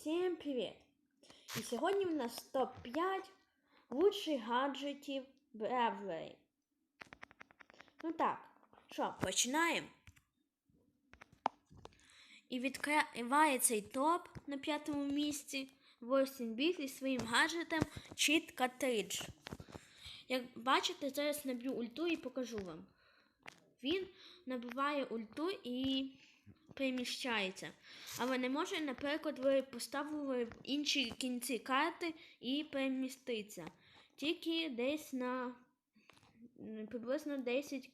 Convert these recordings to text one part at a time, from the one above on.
Всем привет! І сьогодні в нас топ-5 лучших гаджетів Bravely. Ну так, що, починаємо? І відкриває цей топ на п'ятому місці 8 біт із своїм гаджетом Cheat Cartridge. Як бачите, зараз наб'ю ульту і покажу вам. Він набиває ульту і переміщається. Але не може, наприклад, ви поставили в інші кінці карти і переміститися. Тільки десь на приблизно 10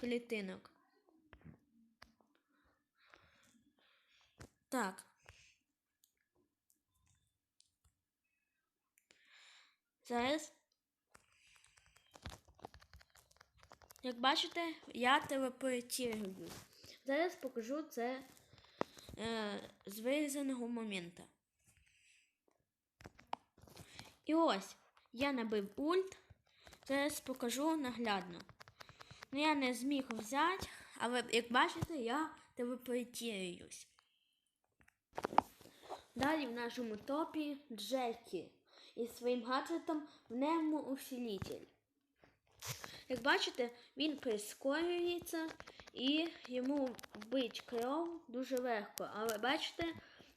клітинок. Так. Зараз. Як бачите, я телепортирую. Зараз покажу це е, з вирізаного моменту. І ось я набив ульт. Зараз покажу наглядно. Ну, я не зміг взяти, але як бачите, я телепортируюсь. Далі в нашому топі Джекі із своїм гаджетом в ньому Усилитель. Як бачите, він прискорюється і йому вбить кров дуже легко. Але бачите,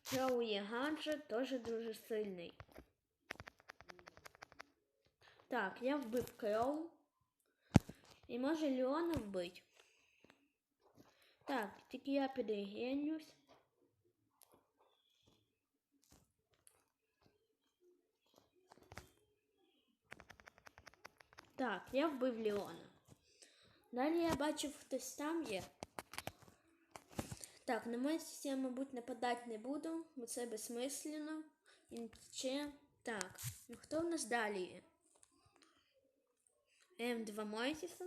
кров є гаджет теж дуже сильний. Так, я вбив кров. І може Леона вбить. Так, тільки я підрегенюсь. Так, я вбив Леона. Далі я бачив, хтось там є. Так, на місці я, мабуть, нападати не буду, бо це безсмислено. Тече. Так, ну хто в нас далі є? М2 Майтіса.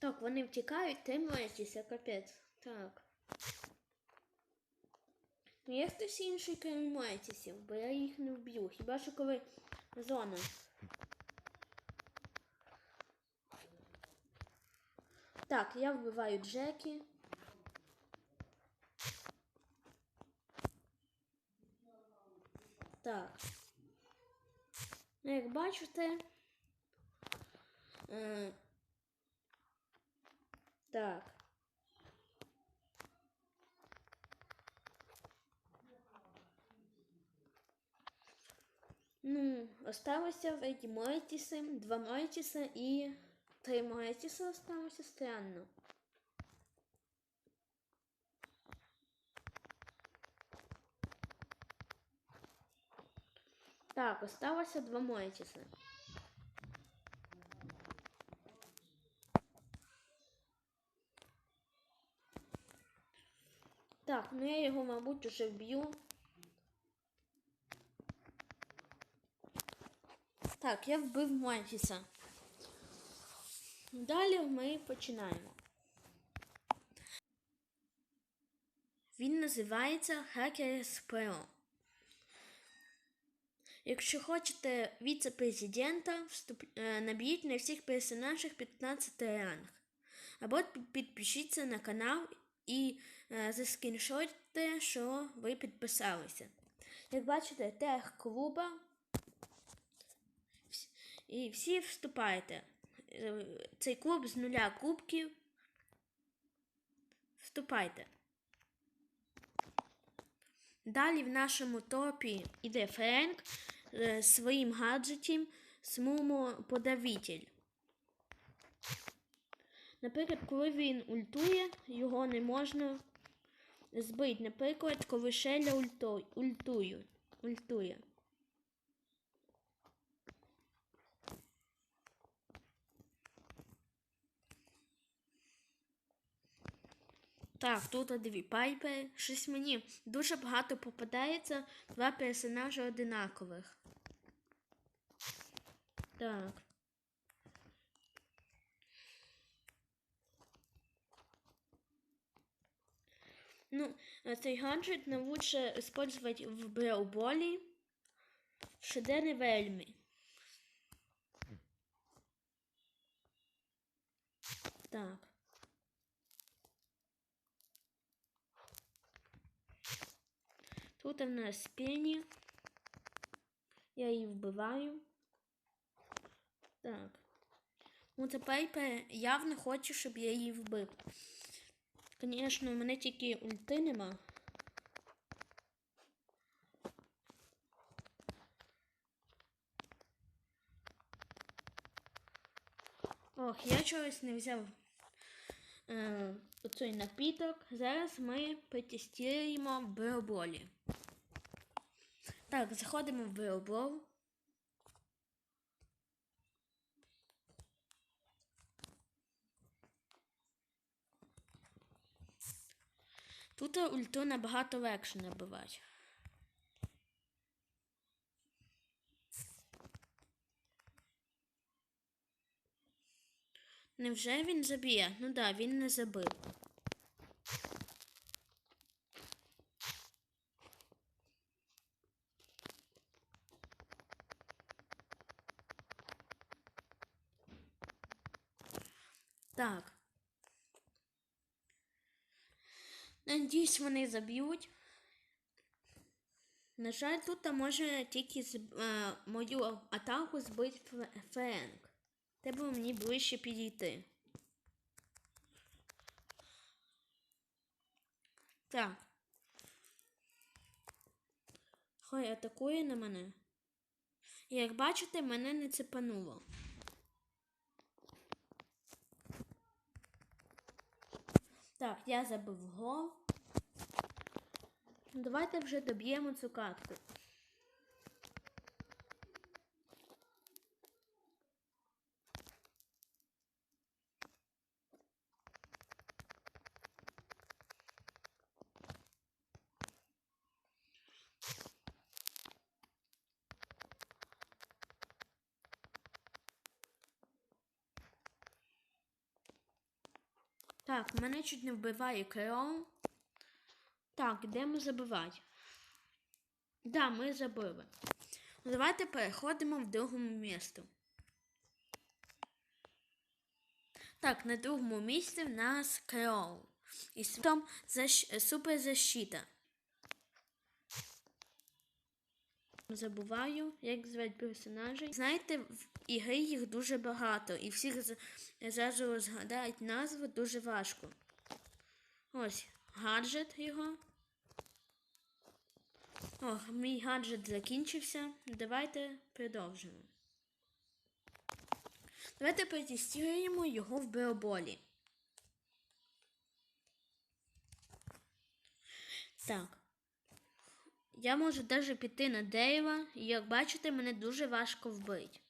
Так, вони втікають, ти Майтіса, капець. Так. Ну, є хтось інший, крім Майтісів, бо я їх не вб'ю. Хіба що коли зона. Так, я вбиваю Джекі. Так. Ну, як бачите. Е, так. Ну, осталося эти Майтиси, два Майтиса і три Майтиса осталося странно. Так, осталося два Майтиса. Так, ну я його, мабуть, уже вб'ю. Так, я вбив Мантіса. Далі ми починаємо. Він називається Hackers Pro. Якщо хочете віце-президента, вступ... е, наб'ють на всіх персонажах 15 ранг. Або підпишіться на канал і е, заскріншотьте, що ви підписалися. Як бачите, тег клуба і всі вступайте. Е, Цей клуб з нуля кубків. Вступайте. Далі в нашому топі іде Френк е, з своїм гаджетом Смумо-подавитель. Наприклад, коли він ультує, його не можна збити. Наприклад, коли Шеля ульту- ультує. ультує. Так, тут дві пайпи. Щось мені дуже багато попадається два персонажі одинакових. Так. Ну, е, цей гаджет нам лучше использовать в брауболі. Ще не вельми. Так. Тут у нас пені. Я її вбиваю. Так. Ну тепер я явно хочу, щоб я її вбив. Звісно, у мене тільки ульти нема. Ох, я чогось не взяв е, оцей напіток. Зараз ми потестуємо в Беоболі. Так, заходимо в Беобол. Тут ульту набагато легше набивати. Невже він заб'є? Ну да, він не забив. Так. Надіюсь, вони заб'ють. На жаль, тут може тільки е, мою атаку збити Фе- Френк. Треба мені ближче підійти. Так. Хай атакує на мене. Як бачите, мене не цепануло. Так, я забив гол. Давайте вже доб'ємо цю катку. Так, мене чуть не вбиває Керол. Так, йдемо забивати. Да, ми забили. Давайте переходимо в другому місту. Так, на другому місці в нас Керол. І там защ... суперзащита. Забуваю, як звати персонажей. Знаєте, в ігри їх дуже багато, і всіх зразу згадають назви дуже важко. Ось, гаджет його. Ох, мій гаджет закінчився. Давайте продовжимо. Давайте протестуємо його в Беоболі. Так. Я можу навіть піти на дерево, і як бачите, мене дуже важко вбити.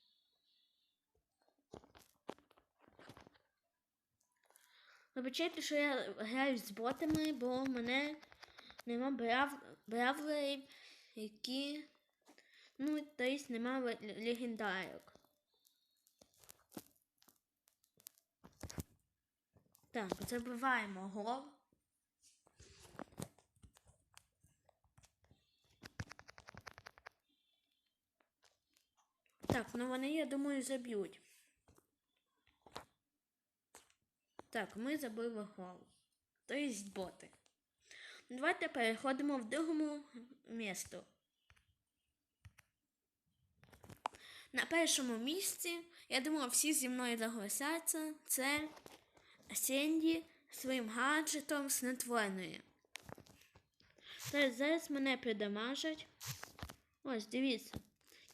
Вибачайте, що я граю з ботами, бо мене нема брав... бравлерів, які. Ну, тобто нема легендарок. Так, забиваємо гол. Так, ну вони, я думаю, заб'ють. Так, ми забили гол. Тобто боти. Давайте переходимо в другому місто. На першому місці, я думаю, всі зі мною согласяться, це Сенді своїм гаджетом снотворної. Тобто зараз мене придамажать. Ось, дивіться.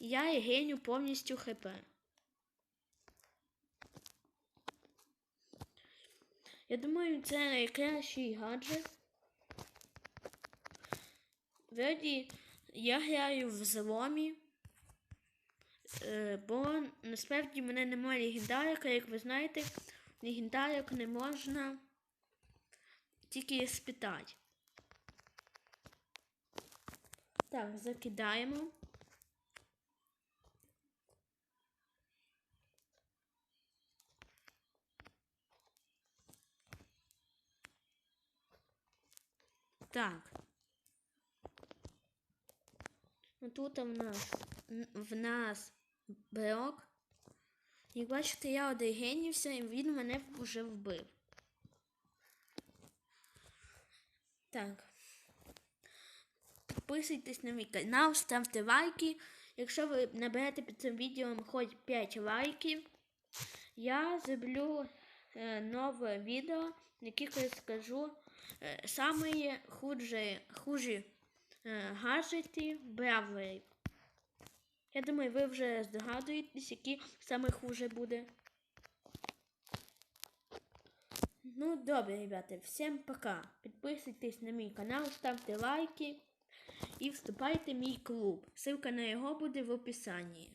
Я і геню повністю хп. Я думаю, це найкращий гаджет. Вроді я граю в зломі, е, бо насправді в мене немає легендарика, як ви знаєте, легендарик не можна тільки спитати. Так, закидаємо. Так. Ну, Тут в нас в нас брок. Як бачите, я одегенівся, і він мене вже вбив. Так. Підписуйтесь на мій канал, ставте лайки. Якщо ви наберете під цим відео хоч 5 лайків, я зроблю е, нове відео, в яких я скажу е, самі хужі, хужі гаджети Бравлей. Я думаю, ви вже здогадуєтесь, які саме хуже буде. Ну, добре, ребята, всім пока. Підписуйтесь на мій канал, ставте лайки і вступайте в мій клуб. Ссылка на його буде в описанні.